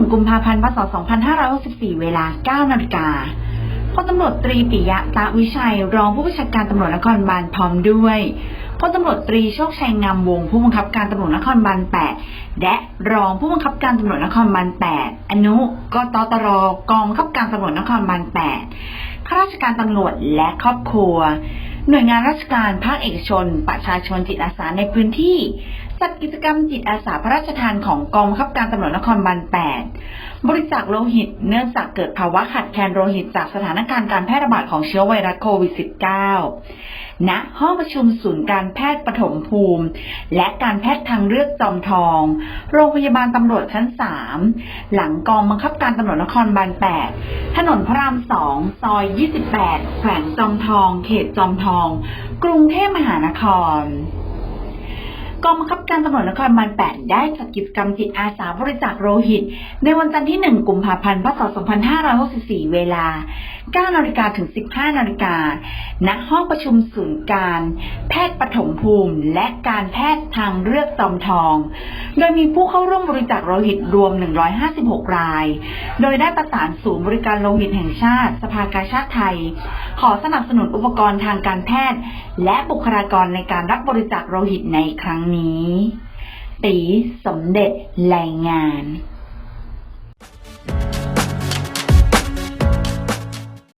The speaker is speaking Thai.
1 กุมภาพันธ์พศ 2564 เวลา 9 นาฬิกาพลตำรวจตรีปิยะตะวิชัย รองผู้บัญชาการตำรวจนครบาลพร้อมด้วยพลตำรวจตรีโชคชัยงามวง ผู้บังคับการตำรวจนครบาล 8 และรองผู้บังคับการตำรวจนครบาล 8 อนุกตตรกองบังคับการตำรวจนครบาล 8 ข้าราชการตำรวจและครอบครัว หน่วยงานราชการภาคเอกชน ประชาชนจิตอาสาในพื้นที่ จัดกิจกรรมจิตอาสาพระราชทานของกองบังคับการตำรวจนครบาล8 บริจาคโลหิต เนื่องจากเกิดภาวะขาดแคลนโลหิตจากสถานการณ์การแพร่ระบาดของเชื้อไวรัสโควิด -19 ณ ห้องประชุมศูนย์การแพทย์ปฐมภูมิ และการแพทย์ทางเลือกจอมทอง โรงพยาบาลตำรวจชั้น 3 หลังกองบังคับการตำรวจนครบาล8 ถนนพระราม 2 ซอย 28 แขวงจอมทอง เขตจอมทอง กรุงเทพมหานคร กองบังคับการตำรวจนครบาล8ได้จัดกิจกรรมจิตอาสาบริจาคโลหิต ในวันจันทร์ที่ 1 กุมภาพันธ์ พศ 2564 เวลา 9นาฬิกาถึง 15นาฬิกาณห้องประชุมศูนย์การ แพทย์ปฐมภูมิ และการแพทย์ทางเลือกจอมทอง โดยมีผู้เข้าร่วมบริจาคโลหิตรวม 156 ราย โดยได้ประสานศูนย์บริการโลหิตแห่งชาติ สภากาชาติไทย ขอสนับสนุนอุปกรณ์ทางการแพทย์ และบุคลากรในการรับบริจาคโลหิตในครั้งนี้ ตีสมเด็จรายงาน